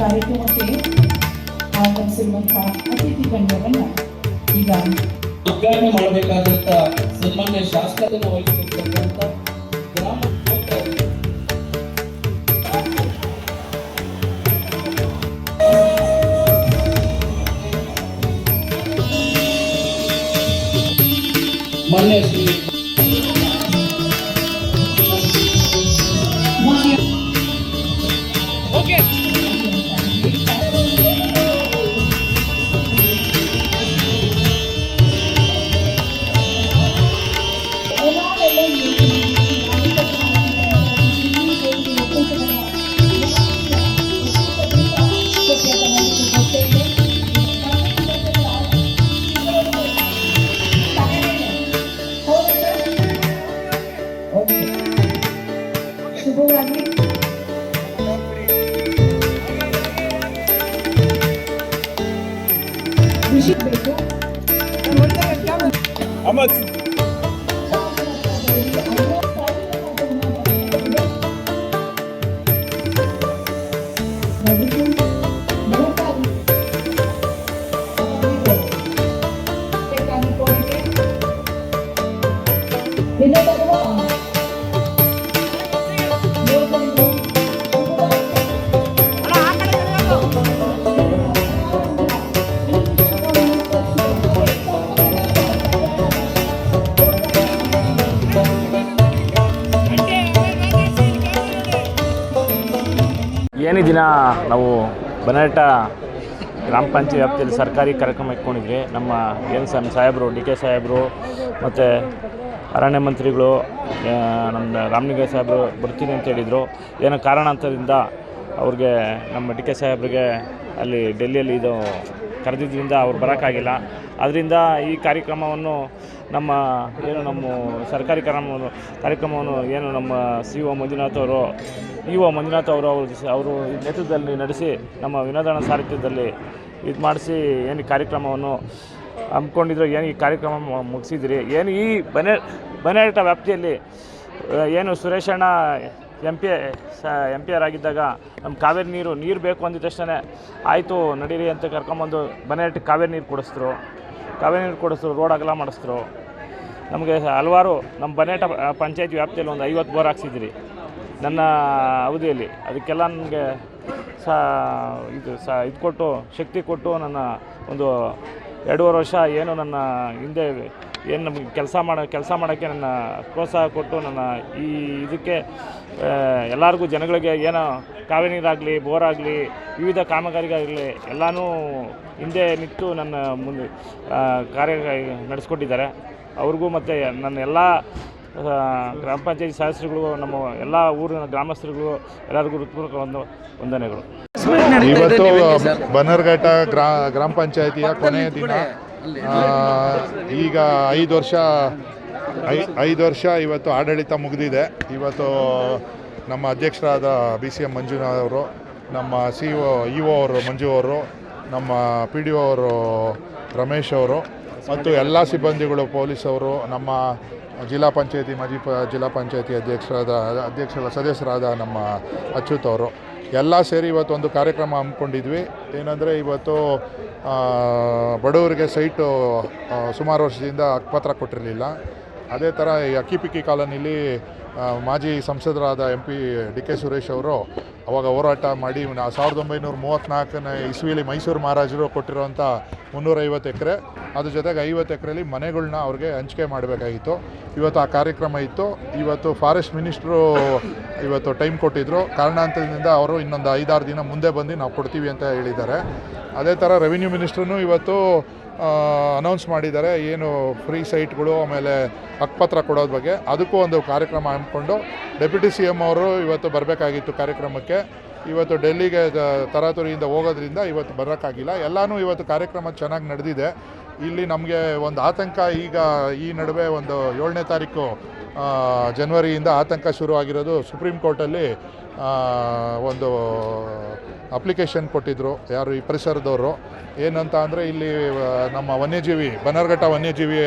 ಕಾರ್ಯಕ್ರಮಕ್ಕೆ ಆಗಮಿಸಿರುವಂತಹ ಅತಿಥಿ ಗಣ್ಯರನ್ನ ಈಗ ಉದ್ಘಾಟನೆ ಮಾಡಬೇಕಾದಂತ ಸನ್ಮಾನ್ಯ ಶಾಸಕರನ್ನು ವಹಿಸಿರ್ತಕ್ಕಂಥ ಗ್ರಾಮ ಮಾನ್ಯ ಶ್ರೀ ಓಕೆ ಶುಭವಾಗಿ ಕೃಷಿ ಬೇಕು ಏನು ಈ ದಿನ ನಾವು ಬನರಟ ಗ್ರಾಮ ಪಂಚಾಯತ್ ವ್ಯಾಪ್ತಿಯಲ್ಲಿ ಸರ್ಕಾರಿ ಕಾರ್ಯಕ್ರಮ ಇಟ್ಕೊಂಡಿದ್ವಿ. ನಮ್ಮ ಏನು ಸಮ್ ಸಾಹೇಬರು, ಡಿ ಕೆ ಸಾಹೇಬರು, ಮತ್ತು ಅರಣ್ಯ ಮಂತ್ರಿಗಳು ನಮ್ಮ ರಾಮಲಿಂಗ ಸಾಹೇಬರು ಬರ್ತೀನಿ ಅಂತ ಹೇಳಿದರು. ಏನೋ ಕಾರಣಾಂತರದಿಂದ ಅವ್ರಿಗೆ ನಮ್ಮ ಡಿ ಕೆ ಸಾಹೇಬ್ರಿಗೆ ಅಲ್ಲಿ ಡೆಲ್ಲಿಯಲ್ಲಿ ಇದು ಕರೆದಿದ್ದರಿಂದ ಅವ್ರು ಬರೋಕ್ಕಾಗಿಲ್ಲ. ಅದರಿಂದ ಈ ಕಾರ್ಯಕ್ರಮವನ್ನು ನಮ್ಮ ಏನು ನಮ್ಮ ಸರ್ಕಾರಿ ಕಾರ್ಯಕ್ರಮವನ್ನು ಕಾರ್ಯಕ್ರಮವನ್ನು ಏನು ನಮ್ಮ ಸಿ ಒ ಮಂಜುನಾಥ್ ಅವರು, ಇ ಒ ಮಂಜುನಾಥ್ ಅವರು ಅವರು ಅವರು ನೇತೃತ್ವದಲ್ಲಿ ನಡೆಸಿ ನಮ್ಮ ವಿನೋದನ ಸಾರಥ್ಯದಲ್ಲಿ ಇದು ಮಾಡಿಸಿ ಏನು ಕಾರ್ಯಕ್ರಮವನ್ನು ಹಮ್ಮಿಕೊಂಡಿದ್ರು, ಏನು ಈ ಕಾರ್ಯಕ್ರಮ ಮುಗಿಸಿದ್ರಿ, ಏನು ಈ ಬನೆ ಬನೇಟ ವ್ಯಾಪ್ತಿಯಲ್ಲಿ ಏನು ಸುರೇಶಣ್ಣ ಎಂ ಪಿ ಸ ಎಂ ಪಿ ಆರ್ ಆಗಿದ್ದಾಗ ನಮ್ಮ ಕಾವೇರಿ ನೀರು ನೀರು ಬೇಕು ಅಂದಿದ ತಕ್ಷಣ ಆಯಿತು, ನಡೀರಿ ಅಂತ ಕರ್ಕೊಂಬಂದು ಬನೇಟಿಗೆ ಕಾವೇರಿ ನೀರು ಕೊಡಿಸಿದ್ರು. ಕಾವೇರಿ ನೀರು ಕೊಡಿಸಿದ್ರು ರೋಡ್ ಅಗಲ ಮಾಡಿಸಿದ್ರು. ನಮಗೆ ಹಲವಾರು ನಮ್ಮ ಬನೇಟ ಪಂಚಾಯತ್ ವ್ಯಾಪ್ತಿಯಲ್ಲಿ ಒಂದು ಐವತ್ತು ಬೋರ್ ಹಾಕ್ಸಿದ್ರಿ. ನನ್ನ ಅವಧಿಯಲ್ಲಿ. ಅದಕ್ಕೆಲ್ಲ ನನಗೆ ಸಹ ಇದು ಸಹ ಇದು ಕೊಟ್ಟು, ಶಕ್ತಿ ಕೊಟ್ಟು ನನ್ನ ಒಂದು ಎರಡೂವರೆ ವರ್ಷ ಏನು ನನ್ನ ಹಿಂದೆ ಏನು ನಮಗೆ ಕೆಲಸ ಮಾಡೋ ಕೆಲಸ ಮಾಡೋಕ್ಕೆ ನನ್ನ ಪ್ರೋತ್ಸಾಹ ಕೊಟ್ಟು ನನ್ನ ಈ ಇದಕ್ಕೆ ಎಲ್ಲರಿಗೂ ಜನಗಳಿಗೆ ಏನೋ ಕಾವೇರಿ ನೀರಾಗಲಿ ಬೋರ್ ಆಗಲಿ ವಿವಿಧ ಕಾಮಗಾರಿಗಾಗಲಿ ಎಲ್ಲನೂ ಹಿಂದೆ ನಿಂತು ನನ್ನ ಮುಂದೆ ಕಾರ್ಯ ನಡೆಸ್ಕೊಟ್ಟಿದ್ದಾರೆ. ಅವ್ರಿಗೂ ಮತ್ತು ನನ್ನ ಎಲ್ಲ ಗ್ರಾಮ ಪಂಚಾಯತ್ ಸದಸ್ಯರುಗಳು ನಮ್ಮ ಎಲ್ಲ ಊರಿನ ಗ್ರಾಮಸ್ಥರುಗಳು ಎಲ್ಲರಿಗೂ ಹೃತ್ಪೂರ್ವಕ ಒಂದು ವಂದನೆಗಳು. ಇವತ್ತು ಬನ್ನರ್ಘಟ್ಟ ಗ್ರಾ ಗ್ರಾಮ ಪಂಚಾಯತಿಯ ಕೊನೆಯ ದಿನ. ಈಗ ಐದು ವರ್ಷ, ಐ, ಐದು ವರ್ಷ ಇವತ್ತು ಆಡಳಿತ ಮುಗಿದಿದೆ. ಇವತ್ತು ನಮ್ಮ ಅಧ್ಯಕ್ಷರಾದ ಬಿ ಸಿ ಎಂ ಮಂಜುನಾಥ್ ಅವರು, ನಮ್ಮ ಸಿ ಒ, ಇ ಒ ಅವರು, ಮಂಜು ಅವರು, ನಮ್ಮ ಪಿ ಡಿ ಒ ಅವರು, ರಮೇಶ್ ಅವರು, ಮತ್ತು ಎಲ್ಲ ಸಿಬ್ಬಂದಿಗಳು, ಪೊಲೀಸ್ ಅವರು, ನಮ್ಮ ಜಿಲ್ಲಾ ಪಂಚಾಯತಿ ಮಾಜಿ ಜಿಲ್ಲಾ ಪಂಚಾಯತಿ ಅಧ್ಯಕ್ಷರಾದ, ಅಧ್ಯಕ್ಷರ ಸದಸ್ಯರಾದ ನಮ್ಮ ಅಚ್ಯುತ್ ಅವರು. ಎಲ್ಲ ಸೇರಿ ಇವತ್ತು ಒಂದು ಕಾರ್ಯಕ್ರಮ ಹಮ್ಮಿಕೊಂಡಿದ್ವಿ. ಏನಂದರೆ ಇವತ್ತು ಬಡವರಿಗೆ ಸೈಟು ಸುಮಾರು ವರ್ಷದಿಂದ ಹಕ್ಕುಪತ್ರ ಕೊಟ್ಟಿರಲಿಲ್ಲ. ಅದೇ ಥರ ಈ ಅಕ್ಕಿಪಿಕ್ಕಿ ಕಾಲೋನಿಲಿ ಮಾಜಿ ಸಂಸದರಾದ M P D K Suresh ಅವರು ಅವಾಗ ಹೋರಾಟ ಮಾಡಿ ಸಾವಿರದ ಒಂಬೈನೂರ ಮೂವತ್ತ್ನಾಲ್ಕನೇ ಇಸ್ವಿಯಲ್ಲಿ ಮೈಸೂರು ಮಹಾರಾಜರು ಕೊಟ್ಟಿರುವಂಥ ಮುನ್ನೂರೈವತ್ತು ಎಕರೆ. ಅದ್ರ ಜೊತೆಗೆ ಐವತ್ತು ಎಕರೆಲಿ ಮನೆಗಳನ್ನ ಅವ್ರಿಗೆ ಹಂಚಿಕೆ ಮಾಡಬೇಕಾಗಿತ್ತು. ಇವತ್ತು ಆ ಕಾರ್ಯಕ್ರಮ ಇತ್ತು. ಇವತ್ತು ಫಾರೆಸ್ಟ್ ಮಿನಿಸ್ಟ್ರು ಇವತ್ತು ಟೈಮ್ ಕೊಟ್ಟಿದ್ದರು ಕಾರಣಾಂತರದಿಂದ ಅವರು ಇನ್ನೊಂದು ಐದಾರು ದಿನ ಮುಂದೆ ಬಂದು ನಾವು ಕೊಡ್ತೀವಿ ಅಂತ ಹೇಳಿದ್ದಾರೆ. ಅದೇ ಥರ ರೆವಿನ್ಯೂ ಮಿನಿಸ್ಟ್ರೂ ಇವತ್ತು ಅನೌನ್ಸ್ ಮಾಡಿದ್ದಾರೆ, ಏನು ಫ್ರೀ ಸೈಟ್ಗಳು ಆಮೇಲೆ ಹಕ್ಪತ್ರ ಕೊಡೋದ್ರ ಬಗ್ಗೆ. ಅದಕ್ಕೂ ಒಂದು ಕಾರ್ಯಕ್ರಮ ಹಮ್ಮಿಕೊಂಡು ಡೆಪ್ಯೂಟಿ ಸಿ ಎಂ ಅವರು ಇವತ್ತು ಬರಬೇಕಾಗಿತ್ತು ಕಾರ್ಯಕ್ರಮಕ್ಕೆ. ಇವತ್ತು ಡೆಲ್ಲಿಗೆ ತರಾತುರಿಯಿಂದ ಹೋಗೋದ್ರಿಂದ ಇವತ್ತು ಬರೋಕ್ಕಾಗಿಲ್ಲ. ಎಲ್ಲನೂ ಇವತ್ತು ಕಾರ್ಯಕ್ರಮ ಚೆನ್ನಾಗಿ ನಡೆದಿದೆ. ಇಲ್ಲಿ ನಮಗೆ ಒಂದು ಆತಂಕ ಈಗ ಈ ನಡುವೆ ಒಂದು ಏಳನೇ ತಾರೀಕು ಜನವರಿಯಿಂದ ಆತಂಕ ಶುರುವಾಗಿರೋದು ಸುಪ್ರೀಂ ಕೋರ್ಟಲ್ಲಿ ಒಂದು ಅಪ್ಲಿಕೇಶನ್ ಕೊಟ್ಟಿದ್ದರು ಯಾರು ಈ ಪರಿಸರದವರು. ಏನಂತ ಅಂದರೆ ಇಲ್ಲಿ ನಮ್ಮ ವನ್ಯಜೀವಿ, ಬನರ್ಘಟ್ಟ ವನ್ಯಜೀವಿ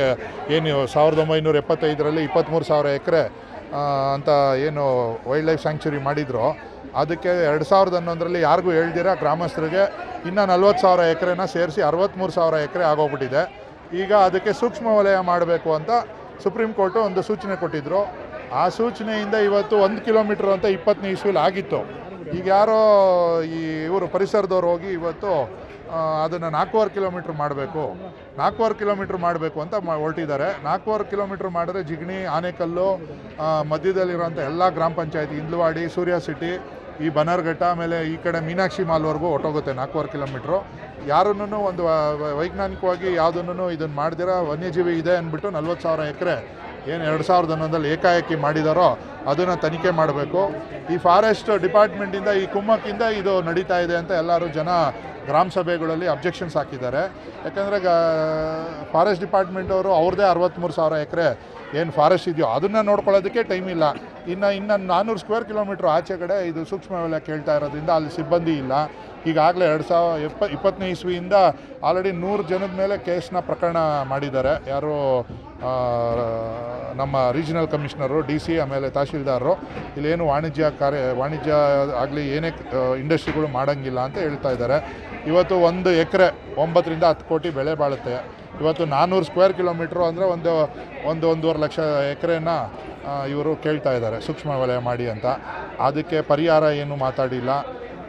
ಏನು ಸಾವಿರದ ಒಂಬೈನೂರ ಎಪ್ಪತ್ತೈದರಲ್ಲಿ ಇಪ್ಪತ್ತ್ಮೂರು ಸಾವಿರ ಎಕರೆ ಅಂತ ಏನು ವೈಲ್ಡ್ ಲೈಫ್ ಸ್ಯಾಂಕ್ಚುರಿ ಮಾಡಿದ್ರು. ಅದಕ್ಕೆ ಎರಡು ಸಾವಿರದ ಹನ್ನೊಂದರಲ್ಲಿ ಯಾರಿಗೂ ಹೇಳ್ದಿರ, ಗ್ರಾಮಸ್ಥರಿಗೆ ಇನ್ನು ನಲ್ವತ್ತು ಸಾವಿರ ಎಕರೆನ ಸೇರಿಸಿ ಅರವತ್ತ್ಮೂರು ಸಾವಿರ ಎಕರೆ ಆಗೋಗ್ಬಿಟ್ಟಿದೆ. ಈಗ ಅದಕ್ಕೆ ಸೂಕ್ಷ್ಮ ವಲಯ ಮಾಡಬೇಕು ಅಂತ ಸುಪ್ರೀಂ ಕೋರ್ಟು ಒಂದು ಸೂಚನೆ ಕೊಟ್ಟಿದ್ದರು ಆ ಸೂಚನೆಯಿಂದ ಇವತ್ತು ಒಂದು ಕಿಲೋಮೀಟ್ರ್ ಅಂತ ಇಪ್ಪತ್ತನೇ ಇಸ್ವಿಲಿ ಆಗಿತ್ತು. ಈಗ ಯಾರೋ ಈ ಇವರು ಪರಿಸರದವ್ರು ಹೋಗಿ ಇವತ್ತು ಅದನ್ನು ನಾಲ್ಕೂವರೆ ಕಿಲೋಮೀಟ್ರ್ ಮಾಡಬೇಕು. ನಾಲ್ಕೂವರೆ ಕಿಲೋಮೀಟ್ರ್ ಮಾಡಬೇಕು ಅಂತ ಮಾ, ಹೊರಟಿದ್ದಾರೆ. ನಾಲ್ಕೂವರೆ ಕಿಲೋಮೀಟ್ರ್ ಮಾಡಿದ್ರೆ ಜಿಗಣಿ, ಆನೆಕಲ್ಲು ಮಧ್ಯದಲ್ಲಿರುವಂಥ ಎಲ್ಲ ಗ್ರಾಮ ಪಂಚಾಯತಿ ಇಂದ್ಲವಾಡಿ ಸೂರ್ಯ ಸಿಟಿ ಈ ಬನರ್ಘಟ್ಟ ಆಮೇಲೆ ಈ ಕಡೆ ಮೀನಾಕ್ಷಿ ಮಾಲ್ವರೆಗೂ ಹೊಟ್ಟೋಗುತ್ತೆ ನಾಲ್ಕೂವರೆ ಕಿಲೋಮೀಟ್ರು. ಯಾರನ್ನೂ ಒಂದು ವೈಜ್ಞಾನಿಕವಾಗಿ ಯಾವುದನ್ನು ಇದನ್ನು ಮಾಡ್ದಿರ, ವನ್ಯಜೀವಿ ಇದೆ ಅಂದ್ಬಿಟ್ಟು ನಲ್ವತ್ತು ಸಾವಿರ ಎಕರೆ, ಏನು ಎರಡು ಸಾವಿರದ ಹನ್ನೊಂದರಲ್ಲಿ ಏಕಾಏಕಿ ಮಾಡಿದಾರೋ, ಅದನ್ನು ತನಿಖೆ ಮಾಡಬೇಕು. ಈ ಫಾರೆಸ್ಟ್ ಡಿಪಾರ್ಟ್ಮೆಂಟಿಂದ, ಈ ಕುಮ್ಮಕ್ಕಿಂದ ಇದು ನಡೀತಾ ಇದೆ ಅಂತ ಎಲ್ಲರೂ ಜನ ಗ್ರಾಮ ಸಭೆಗಳಲ್ಲಿ ಅಬ್ಜೆಕ್ಷನ್ಸ್ ಹಾಕಿದ್ದಾರೆ. ಯಾಕಂದರೆ ಫಾರೆಸ್ಟ್ ಡಿಪಾರ್ಟ್ಮೆಂಟವರು ಅವ್ರದ್ದೇ ಅರವತ್ತ್ಮೂರು ಸಾವಿರ ಎಕರೆ ಏನು ಫಾರೆಸ್ಟ್ ಇದೆಯೋ ಅದನ್ನು ನೋಡ್ಕೊಳ್ಳೋದಕ್ಕೆ ಟೈಮ್ ಇಲ್ಲ. ಇನ್ನು ಇನ್ನು ನಾನ್ನೂರು ಸ್ಕ್ವೇರ್ ಕಿಲೋಮೀಟ್ರ್ ಆಚೆ ಕಡೆ ಇದು ಸೂಕ್ಷ್ಮ ವಲಯ ಕೇಳ್ತಾ ಇರೋದ್ರಿಂದ ಅಲ್ಲಿ ಸಿಬ್ಬಂದಿ ಇಲ್ಲ. ಈಗಾಗಲೇ ಎರಡು ಸಾವಿರ ಎಪ್ಪ, ಇಪ್ಪತ್ತನೇ ಇಸ್ವಿಯಿಂದ ಆಲ್ರೆಡಿ ನೂರು ಜನದ ಮೇಲೆ ಕೇಸ್ನ ಪ್ರಕರಣ ಮಾಡಿದ್ದಾರೆ. ಯಾರು ನಮ್ಮ ರೀಜನಲ್ ಕಮಿಷನರು ಡಿ ಸಿ ಆಮೇಲೆ ತಹಶೀಲ್ದಾರರು, ಇಲ್ಲೇನು ವಾಣಿಜ್ಯ ಕಾರ್ಯ, ವಾಣಿಜ್ಯ ಆಗಲಿ ಏನೇ ಇಂಡಸ್ಟ್ರಿಗಳು ಮಾಡೋಂಗಿಲ್ಲ ಅಂತ ಹೇಳ್ತಾ ಇದ್ದಾರೆ. ಇವತ್ತು ಒಂದು ಎಕರೆ ಒಂಬತ್ತರಿಂದ ಹತ್ತು ಕೋಟಿ ಬೆಳೆ ಬಾಳುತ್ತೆ. ಇವತ್ತು ನಾನ್ನೂರು ಸ್ಕ್ವೇರ್ ಕಿಲೋಮೀಟ್ರು ಅಂದರೆ ಒಂದು ಒಂದು ಒಂದೂವರೆ ಲಕ್ಷ ಎಕರೆನ ಇವರು ಕೇಳ್ತಾ ಇದ್ದಾರೆ, ಸೂಕ್ಷ್ಮ ವಲಯ ಮಾಡಿ ಅಂತ. ಅದಕ್ಕೆ ಪರಿಹಾರ ಏನು ಮಾತಾಡಿಲ್ಲ.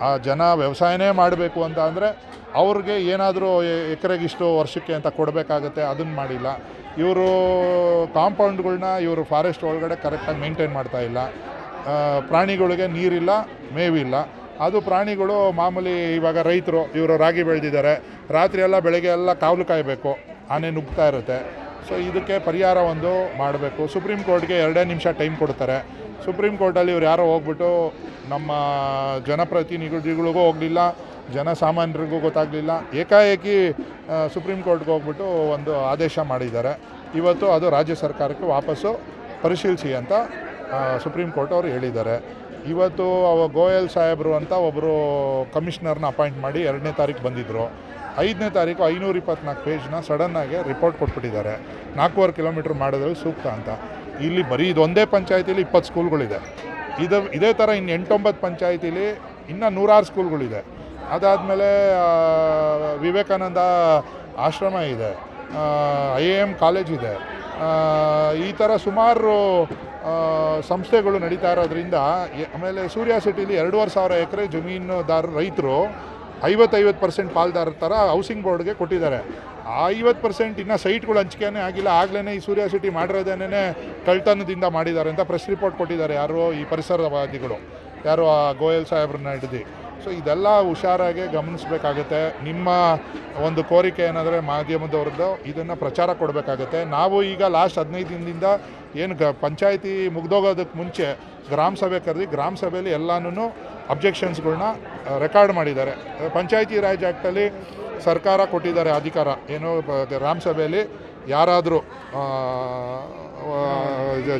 ಆ, ಜನ ವ್ಯವಸಾಯನೇ ಮಾಡಬೇಕು ಅಂತ ಅಂದರೆ ಅವ್ರಿಗೆ ಏನಾದರೂ ಎಕರೆಗಿಷ್ಟು ವರ್ಷಕ್ಕೆ ಅಂತ ಕೊಡಬೇಕಾಗತ್ತೆ ಅದನ್ನು ಮಾಡಿಲ್ಲ. ಇವರು ಕಾಂಪೌಂಡ್ಗಳನ್ನ ಇವರು ಫಾರೆಸ್ಟ್ ಒಳಗಡೆ ಕರೆಕ್ಟಾಗಿ ಮೇಂಟೈನ್ ಮಾಡ್ತಾ ಇಲ್ಲ. ಪ್ರಾಣಿಗಳಿಗೆ ನೀರಿಲ್ಲ, ಮೇವಿಲ್ಲ. ಅದು ಪ್ರಾಣಿಗಳು ಮಾಮೂಲಿ ಇವಾಗ ರೈತರು ಇವರು ರಾಗಿ ಬೆಳೆದಿದ್ದಾರೆ. ರಾತ್ರಿ ಎಲ್ಲ ಬೆಳಗ್ಗೆ ಎಲ್ಲ ಕಾವಲು ಕಾಯಬೇಕು. ಆನೆ ನುಗ್ತಾ ಇರುತ್ತೆ. ಸೊ ಇದಕ್ಕೆ ಪರಿಹಾರ ಒಂದು ಮಾಡಬೇಕು. ಸುಪ್ರೀಂ ಕೋರ್ಟ್ಗೆ ಎರಡೇ ನಿಮಿಷ ಟೈಮ್ ಕೊಡ್ತಾರೆ. ಸುಪ್ರೀಂ ಕೋರ್ಟಲ್ಲಿ ಇವ್ರು ಯಾರೋ ಹೋಗ್ಬಿಟ್ಟು ನಮ್ಮ ಜನಪ್ರತಿನಿಧಿಗಳಿಗೂ ಹೋಗಲಿಲ್ಲ, ಜನಸಾಮಾನ್ಯರಿಗೂ ಗೊತ್ತಾಗಲಿಲ್ಲ. ಏಕಾಏಕಿ ಸುಪ್ರೀಂ ಕೋರ್ಟ್ಗೆ ಹೋಗ್ಬಿಟ್ಟು ಒಂದು ಆದೇಶ ಮಾಡಿದ್ದಾರೆ. ಇವತ್ತು ಅದು ರಾಜ್ಯ ಸರ್ಕಾರಕ್ಕೆ ವಾಪಸ್ಸು ಪರಿಶೀಲಿಸಿ ಅಂತ ಸುಪ್ರೀಂ ಕೋರ್ಟ್ ಅವರು ಹೇಳಿದ್ದಾರೆ. ಇವತ್ತು ಅವ ಗೋಯಲ್ ಸಾಹೇಬರು ಅಂತ ಒಬ್ಬರು ಕಮಿಷನರ್ನ ಅಪಾಯಿಂಟ್ ಮಾಡಿ ಎರಡನೇ ತಾರೀಕು ಬಂದಿದ್ದರು ಐದನೇ ತಾರೀಕು ಐನೂರ ಇಪ್ಪತ್ನಾಲ್ಕು ಪೇಜ್ನ ಸಡನ್ನಾಗಿ ರಿಪೋರ್ಟ್ ಕೊಟ್ಬಿಟ್ಟಿದ್ದಾರೆ. ನಾಲ್ಕೂವರೆ ಕಿಲೋಮೀಟ್ರ್ ಮಾಡೋದ್ರಲ್ಲಿ ಸೂಕ್ತ ಅಂತ. ಇಲ್ಲಿ ಬರೀ ಇದೊಂದೇ ಪಂಚಾಯತಿಲಿ ಇಪ್ಪತ್ತು ಸ್ಕೂಲ್ಗಳಿದೆ. ಇದು, ಇದೇ ಥರ ಇನ್ನು ಎಂಟೊಂಬತ್ತು ಪಂಚಾಯತಿಲಿ ಇನ್ನೂ ನೂರಾರು ಸ್ಕೂಲ್ಗಳಿದೆ. ಅದಾದಮೇಲೆ ವಿವೇಕಾನಂದ ಆಶ್ರಮ ಇದೆ. ಐ ಎ ಎಂ ಕಾಲೇಜ್ ಇದೆ. ಈ ಥರ ಸುಮಾರು ಸಂಸ್ಥೆಗಳು ನಡೀತಾ ಇರೋದ್ರಿಂದ ಆಮೇಲೆ ಸೂರ್ಯ ಸಿಟಿಲಿ ಎರಡೂವರೆ ಸಾವಿರ ಎಕರೆ ಜಮೀನುದಾರ ರೈತರು ಐವತ್ತೈವತ್ತು ಪರ್ಸೆಂಟ್ ಪಾಲ್ದಾರ ಥರ ಹೌಸಿಂಗ್ ಬೋರ್ಡ್ಗೆ ಕೊಟ್ಟಿದ್ದಾರೆ. ಆ ಐವತ್ತು ಪರ್ಸೆಂಟ್ ಇನ್ನೂ ಸೈಟ್ಗಳು ಹಂಚಿಕೆನೇ ಆಗಿಲ್ಲ. ಆಗಲೇ ಈ ಸೂರ್ಯ ಸಿಟಿ ಮಾಡಿರೋದೇನೇ ಕಳ್ತನದಿಂದ ಮಾಡಿದ್ದಾರೆ ಅಂತ ಪ್ರೆಸ್ ರಿಪೋರ್ಟ್ ಕೊಟ್ಟಿದ್ದಾರೆ ಯಾರು ಈ ಪರಿಸರವಾದಿಗಳು. ಯಾರು ಆ ಗೋಯಲ್ ಸಾಹೇಬ್ರನ್ನ ಹಿಡ್ದು. ಸೊ ಇದೆಲ್ಲ ಹುಷಾರಾಗಿ ಗಮನಿಸಬೇಕಾಗುತ್ತೆ. ನಿಮ್ಮ ಒಂದು ಕೋರಿಕೆ ಏನಾದರೆ ಮಾಧ್ಯಮದವ್ರದ್ದು ಇದನ್ನು ಪ್ರಚಾರ ಕೊಡಬೇಕಾಗುತ್ತೆ. ನಾವು ಈಗ ಲಾಸ್ಟ್ ಹದಿನೈದು ದಿನದಿಂದ ಏನು ಗ ಪಂಚಾಯತಿ ಮುಗ್ದೋಗೋದಕ್ಕೆ ಮುಂಚೆ ಗ್ರಾಮ ಸಭೆ ಕರೆದು ಗ್ರಾಮ ಸಭೆಯಲ್ಲಿ ಎಲ್ಲನೂ ಅಬ್ಜೆಕ್ಷನ್ಸ್ಗಳನ್ನ ರೆಕಾರ್ಡ್ ಮಾಡಿದ್ದಾರೆ. ಪಂಚಾಯತಿ ರಾಜ್ ಆ್ಯಕ್ಟಲ್ಲಿ ಸರ್ಕಾರ ಕೊಟ್ಟಿದ್ದಾರೆ ಅಧಿಕಾರ. ಏನು ಗ್ರಾಮ ಸಭೆಯಲ್ಲಿ ಯಾರಾದರೂ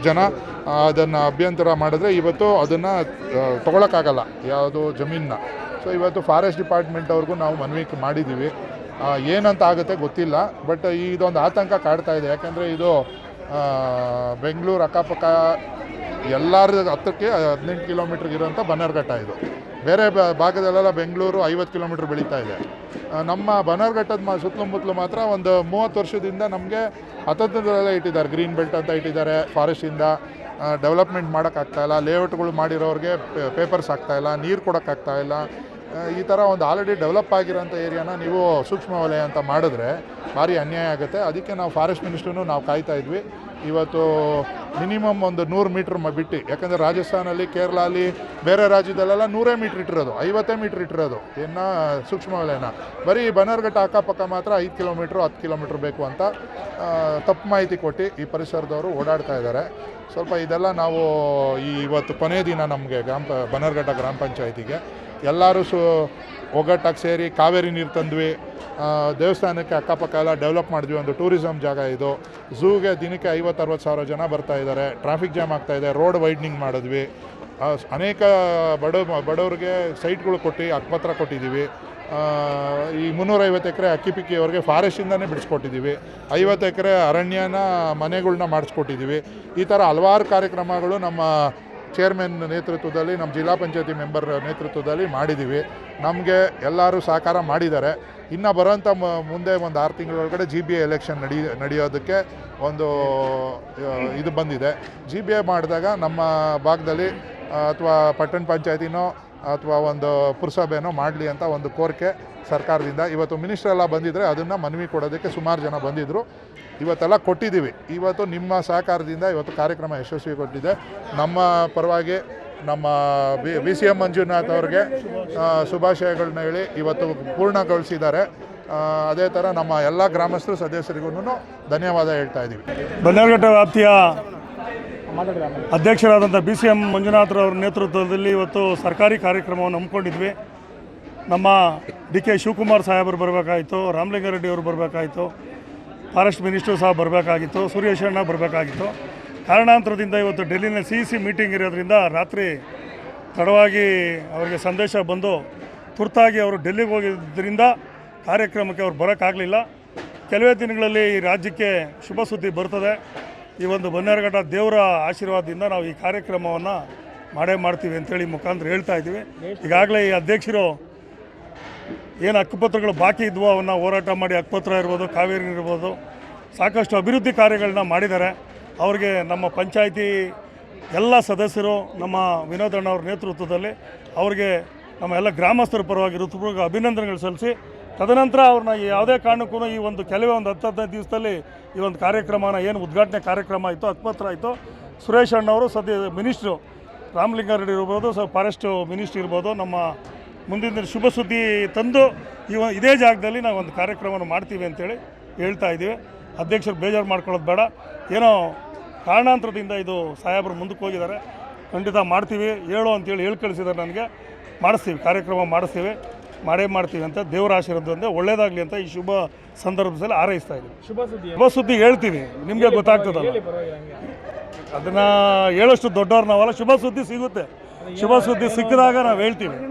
ಜನ ಅದನ್ನು ಅಭ್ಯಂತರ ಮಾಡಿದ್ರೆ ಇವತ್ತು ಅದನ್ನು ತೊಗೊಳಕ್ಕಾಗಲ್ಲ, ಯಾವುದು ಜಮೀನನ್ನ. ಸೊ ಇವತ್ತು ಫಾರೆಸ್ಟ್ ಡಿಪಾರ್ಟ್ಮೆಂಟ್ ಅವ್ರಿಗೂ ನಾವು ಮನವಿ ಮಾಡಿದ್ದೀವಿ ಏನಂತ ಆಗುತ್ತೆ ಗೊತ್ತಿಲ್ಲ ಬಟ್ ಇದೊಂದು ಆತಂಕ ಕಾಡ್ತಾ ಇದೆ. ಯಾಕೆಂದರೆ ಇದು ಬೆಂಗಳೂರು ಅಕ್ಕಪಕ್ಕ ಎಲ್ಲರ ಹತ್ತಕ್ಕೆ ಹದಿನೆಂಟು ಕಿಲೋಮೀಟ್ರಿಗೆ ಇರೋಂಥ ಬನ್ನರ್ಘಟ್ಟ ಇದು. ಬೇರೆ ಭಾಗದಲ್ಲೆಲ್ಲ ಬೆಂಗಳೂರು ಐವತ್ತು ಕಿಲೋಮೀಟ್ರ್ ಬೆಳೀತಾ ಇದೆ. ನಮ್ಮ ಬನರ್ಘಟ್ಟದ ಮಾ ಸುತ್ತಮುತ್ತಲು ಮಾತ್ರ ಒಂದು ಮೂವತ್ತು ವರ್ಷದಿಂದ ನಮಗೆ ಹತ್ತತ್ತದಲ್ಲೆಲ್ಲ ಇಟ್ಟಿದ್ದಾರೆ ಗ್ರೀನ್ ಬೆಲ್ಟ್ ಅಂತ ಇಟ್ಟಿದ್ದಾರೆ ಫಾರೆಸ್ಟಿಂದ ಡೆವಲಪ್ಮೆಂಟ್ ಮಾಡೋಕ್ಕಾಗ್ತಾಯಿಲ್ಲ ಲೇಔಟ್ಗಳು ಮಾಡಿರೋರಿಗೆ ಪೇಪರ್ಸ್ ಆಗ್ತಾಯಿಲ್ಲ ನೀರು ಕೊಡೋಕ್ಕಾಗ್ತಾ ಇಲ್ಲ. ಆ, ಈ ಥರ ಒಂದು ಆಲ್ರೆಡಿ ಡೆವಲಪ್ ಆಗಿರೋಂಥ ಏರಿಯಾನ ನೀವು ಸೂಕ್ಷ್ಮ ವಲಯ ಅಂತ ಮಾಡಿದ್ರೆ ಭಾರಿ ಅನ್ಯಾಯ ಆಗುತ್ತೆ. ಅದಕ್ಕೆ ನಾವು ಫಾರೆಸ್ಟ್ ಮಿನಿಸ್ಟ್ರೂ ನಾವು ಕಾಯ್ತಾ ಇದ್ವಿ. ಇವತ್ತು ಮಿನಿಮಮ್ ಒಂದು ನೂರು ಮೀಟ್ರ್ ಬಿಟ್ಟು, ಯಾಕಂದರೆ ರಾಜಸ್ಥಾನಲ್ಲಿ, ಕೇರಳಲ್ಲಿ, ಬೇರೆ ರಾಜ್ಯದಲ್ಲೆಲ್ಲ ನೂರೇ ಮೀಟ್ರ್ ಇಟ್ಟಿರೋದು, ಐವತ್ತೇ ಮೀಟ್ರ್ ಇಟ್ಟಿರೋದು ಇನ್ನು ಸೂಕ್ಷ್ಮ ವಲಯನ. ಬರೀ ಬನರ್ಘಟ್ಟ ಅಕ್ಕಪಕ್ಕ ಮಾತ್ರ ಐದು ಕಿಲೋಮೀಟ್ರ್ ಹತ್ತು ಕಿಲೋಮೀಟ್ರ್ ಬೇಕು ಅಂತ ತಪ್ಪು ಮಾಹಿತಿ ಕೊಟ್ಟು ಈ ಪರಿಸರದವರು ಓಡಾಡ್ತಾ ಇದ್ದಾರೆ. ಸ್ವಲ್ಪ ಇದೆಲ್ಲ ನಾವು ಈ ಇವತ್ತು ಕೊನೆಯ ದಿನ ನಮಗೆ ಗ್ರಾಮ, ಬನರ್ಘಟ್ಟ ಗ್ರಾಮ ಪಂಚಾಯತಿಗೆ ಎಲ್ಲರೂ ಸು ಒಗ್ಗಟ್ಟಾಗಿ ಸೇರಿ ಕಾವೇರಿ ನೀರು ತಂದ್ವಿ. ದೇವಸ್ಥಾನಕ್ಕೆ ಅಕ್ಕಪಕ್ಕ ಎಲ್ಲ ಡೆವಲಪ್ ಮಾಡಿದ್ವಿ. ಒಂದು ಟೂರಿಸಮ್ ಜಾಗ ಇದು. ಝೂಗೆ ದಿನಕ್ಕೆ ಐವತ್ತು ಅರವತ್ತು ಸಾವಿರ ಜನ ಬರ್ತಾ ಇದ್ದಾರೆ. ಟ್ರಾಫಿಕ್ ಜಾಮ್ ಆಗ್ತಾ ಇದೆ. ರೋಡ್ ವೈಡ್ನಿಂಗ್ ಮಾಡಿದ್ವಿ. ಅನೇಕ ಬಡ, ಬಡವ್ರಿಗೆ ಸೈಟ್ಗಳು ಕೊಟ್ಟು ಅಕ್ಪತ್ರ ಕೊಟ್ಟಿದ್ದೀವಿ. ಈ ಮುನ್ನೂರೈವತ್ತು ಎಕರೆ ಅಕ್ಕಿಪಿಕ್ಕಿ ಅವ್ರಿಗೆ ಫಾರೆಸ್ಟಿಂದನೇ ಬಿಡಿಸ್ಕೊಟ್ಟಿದ್ದೀವಿ. ಐವತ್ತು ಎಕರೆ ಅರಣ್ಯನ ಮನೆಗಳ್ನ ಮಾಡಿಸ್ಕೊಟ್ಟಿದ್ದೀವಿ. ಈ ಥರ ಹಲವಾರು ಕಾರ್ಯಕ್ರಮಗಳು ನಮ್ಮ ಚೇರ್ಮನ್ ನೇತೃತ್ವದಲ್ಲಿ ನಮ್ಮ ಜಿಲ್ಲಾ ಪಂಚಾಯತಿ ಮೆಂಬರ್ ನೇತೃತ್ವದಲ್ಲಿ ಮಾಡಿದ್ದೀವಿ ನಮಗೆ ಎಲ್ಲರೂ ಸಹಕಾರ ಮಾಡಿದ್ದಾರೆ. ಇನ್ನು ಬರೋಂಥ ಮುಂದೆ ಒಂದು ಆರು ತಿಂಗಳೊಳಗಡೆ ಜಿ ಬಿ ಎ ಎಲೆಕ್ಷನ್ ನಡಿ, ನಡೆಯೋದಕ್ಕೆ ಒಂದು ಇದು ಬಂದಿದೆ. ಜಿ ಬಿ ಎ ಮಾಡಿದಾಗ ನಮ್ಮ ಭಾಗದಲ್ಲಿ, ಅಥವಾ ಪಟ್ಟಣ ಪಂಚಾಯತಿನೋ, ಅಥವಾ ಒಂದು ಪುರಸಭೆನೋ ಮಾಡಲಿ ಅಂತ ಒಂದು ಕೋರಿಕೆ ಸರ್ಕಾರದಿಂದ. ಇವತ್ತು ಮಿನಿಸ್ಟ್ರೆಲ್ಲ ಬಂದಿದ್ದರೆ ಅದನ್ನು ಮನವಿ ಕೊಡೋದಕ್ಕೆ ಸುಮಾರು ಜನ ಬಂದಿದ್ದರು ಇವತ್ತೆಲ್ಲ ಕೊಟ್ಟಿದ್ದೀವಿ. ಇವತ್ತು ನಿಮ್ಮ ಸಹಕಾರದಿಂದ ಇವತ್ತು ಕಾರ್ಯಕ್ರಮ ಯಶಸ್ವಿ ಕೊಟ್ಟಿದೆ. ನಮ್ಮ ಪರವಾಗಿ ನಮ್ಮ B B C M Manjunath ಅವ್ರಿಗೆ ಶುಭಾಶಯಗಳನ್ನ ಹೇಳಿ ಇವತ್ತು ಪೂರ್ಣಗೊಳಿಸಿದ್ದಾರೆ. ಅದೇ ಥರ ನಮ್ಮ ಎಲ್ಲ ಗ್ರಾಮಸ್ಥರು ಸದಸ್ಯರಿಗೂ ಧನ್ಯವಾದ ಹೇಳ್ತಾ ಇದ್ದೀವಿ. ಬನ್ನೇರುಘಟ್ಟ ವ್ಯಾಪ್ತಿಯ ಅಧ್ಯಕ್ಷರಾದಂಥ ಬಿ ಸಿ ಎಂ ಮಂಜುನಾಥ್ರವ್ರ ನೇತೃತ್ವದಲ್ಲಿ ಇವತ್ತು ಸರ್ಕಾರಿ ಕಾರ್ಯಕ್ರಮವನ್ನು ಹಮ್ಮಿಕೊಂಡಿದ್ವಿ. ನಮ್ಮ ಡಿ ಕೆ ಶಿವಕುಮಾರ್ ಸಾಹೇಬರು ಬರಬೇಕಾಯಿತು, ರಾಮಲಿಂಗಾರೆಡ್ಡಿ ಅವರು ಬರಬೇಕಾಯಿತು. ಫಾರೆಸ್ಟ್ ಮಿನಿಸ್ಟರ್ ಸಹ ಬರಬೇಕಾಗಿತ್ತು, ಸುರೇಶ್ ಅಣ್ಣ ಬರಬೇಕಾಗಿತ್ತು. ಕಾರಣಾಂತರದಿಂದ ಇವತ್ತು ಡೆಲ್ಲಿನ ಸಿ ಸಿ ಮೀಟಿಂಗ್ ಇರೋದ್ರಿಂದ ರಾತ್ರಿ ತಡವಾಗಿ ಅವರಿಗೆ ಸಂದೇಶ ಬಂದು ತುರ್ತಾಗಿ ಅವರು ಡೆಲ್ಲಿಗೆ ಹೋಗಿದ್ದರಿಂದ ಕಾರ್ಯಕ್ರಮಕ್ಕೆ ಅವ್ರು ಬರೋಕ್ಕಾಗಲಿಲ್ಲ. ಕೆಲವೇ ದಿನಗಳಲ್ಲಿ ಈ ರಾಜ್ಯಕ್ಕೆ ಶುಭ ಸುದ್ದಿ ಬರ್ತದೆ. ಈ ಒಂದು ಬನ್ನೇರಘಟ್ಟ ದೇವರ ಆಶೀರ್ವಾದದಿಂದ ನಾವು ಈ ಕಾರ್ಯಕ್ರಮವನ್ನು ಮಾಡೇ ಮಾಡ್ತೀವಿ ಅಂತೇಳಿ ಮುಖಾಂತರ ಹೇಳ್ತಾ ಇದ್ದೀವಿ. ಈಗಾಗಲೇ ಈ ಅಧ್ಯಕ್ಷರು ಏನು ಹಕ್ಕುಪತ್ರಗಳು ಬಾಕಿ ಇದ್ವೋ ಅವನ್ನ ಹೋರಾಟ ಮಾಡಿ ಹಕ್ಕುಪತ್ರ ಇರ್ಬೋದು, ಕಾವೇರಿ ಇರ್ಬೋದು, ಸಾಕಷ್ಟು ಅಭಿವೃದ್ಧಿ ಕಾರ್ಯಗಳನ್ನ ಮಾಡಿದ್ದಾರೆ. ಅವ್ರಿಗೆ ನಮ್ಮ ಪಂಚಾಯಿತಿ ಎಲ್ಲ ಸದಸ್ಯರು, ನಮ್ಮ ವಿನೋದಣ್ಣ ಅವ್ರ ನೇತೃತ್ವದಲ್ಲಿ ಅವ್ರಿಗೆ ನಮ್ಮ ಎಲ್ಲ ಗ್ರಾಮಸ್ಥರ ಪರವಾಗಿ ಋತುಪೂರ್ವಕ ಅಭಿನಂದನೆಗಳು ಸಲ್ಲಿಸಿ, ತದನಂತರ ಅವ್ರನ್ನ ಯಾವುದೇ ಕಾರಣಕ್ಕೂ ಈ ಒಂದು ಕೆಲವೇ ಒಂದು ಹತ್ತು ಹದಿನೈದು ದಿವಸದಲ್ಲಿ ಈ ಒಂದು ಕಾರ್ಯಕ್ರಮನ ಏನು ಉದ್ಘಾಟನೆ ಕಾರ್ಯಕ್ರಮ ಆಯಿತು, ಹಕ್ಕುಪತ್ರ ಆಯಿತು, ಸುರೇಶ್ ಅಣ್ಣವರು ಸದ್ಯ ಮಿನಿಸ್ಟ್ರು, ರಾಮಲಿಂಗಾರೆಡ್ಡಿ ಇರ್ಬೋದು, ಸೊ ಫಾರೆಸ್ಟ್ ಮಿನಿಸ್ಟ್ರಿ ಇರ್ಬೋದು, ನಮ್ಮ ಮುಂದಿನ ದಿನ ಶುಭ ಸುದ್ದಿ ತಂದು ಇವ ಇದೇ ಜಾಗದಲ್ಲಿ ನಾವು ಒಂದು ಕಾರ್ಯಕ್ರಮವನ್ನು ಮಾಡ್ತೀವಿ ಅಂತೇಳಿ ಹೇಳ್ತಾ ಇದ್ದೀವಿ. ಅಧ್ಯಕ್ಷರು ಬೇಜಾರು ಮಾಡ್ಕೊಳ್ಳೋದು ಬೇಡ. ಏನೋ ಕಾರಣಾಂತರದಿಂದ ಇದು ಸಾಹೇಬರು ಮುಂದಕ್ಕೆ ಹೋಗಿದ್ದಾರೆ. ಖಂಡಿತ ಮಾಡ್ತೀವಿ. ಹೇಳು ಅಂತೇಳಿ ಹೇಳಿ ಕಳಿಸಿದ್ದಾರೆ ನನಗೆ. ಮಾಡಿಸ್ತೀವಿ. ಕಾರ್ಯಕ್ರಮ ಮಾಡಿಸ್ತೀವಿ. ಮಾಡೇ ಮಾಡ್ತೀವಿ ಅಂತ ದೇವರ ಆಶೀರ್ವಾದದಿಂದ ಒಳ್ಳೇದಾಗಲಿ ಅಂತ ಈ ಶುಭ ಸಂದರ್ಭದಲ್ಲಿ ಹಾರೈಸ್ತಾ ಇದ್ದೀವಿ. ಶುಭ ಸುದ್ದಿ ಶುಭ ಸುದ್ದಿ ಹೇಳ್ತೀವಿ. ನಿಮಗೆ ಗೊತ್ತಾಗ್ತದಲ್ಲ. ಅದನ್ನು ಹೇಳೋಷ್ಟು ದೊಡ್ಡವ್ರು ನಾವಲ್ಲ. ಶುಭ ಸುದ್ದಿ ಸಿಗುತ್ತೆ. ಶುಭ ಸುದ್ದಿ ಸಿಕ್ಕಿದಾಗ ನಾವು ಹೇಳ್ತೀವಿ.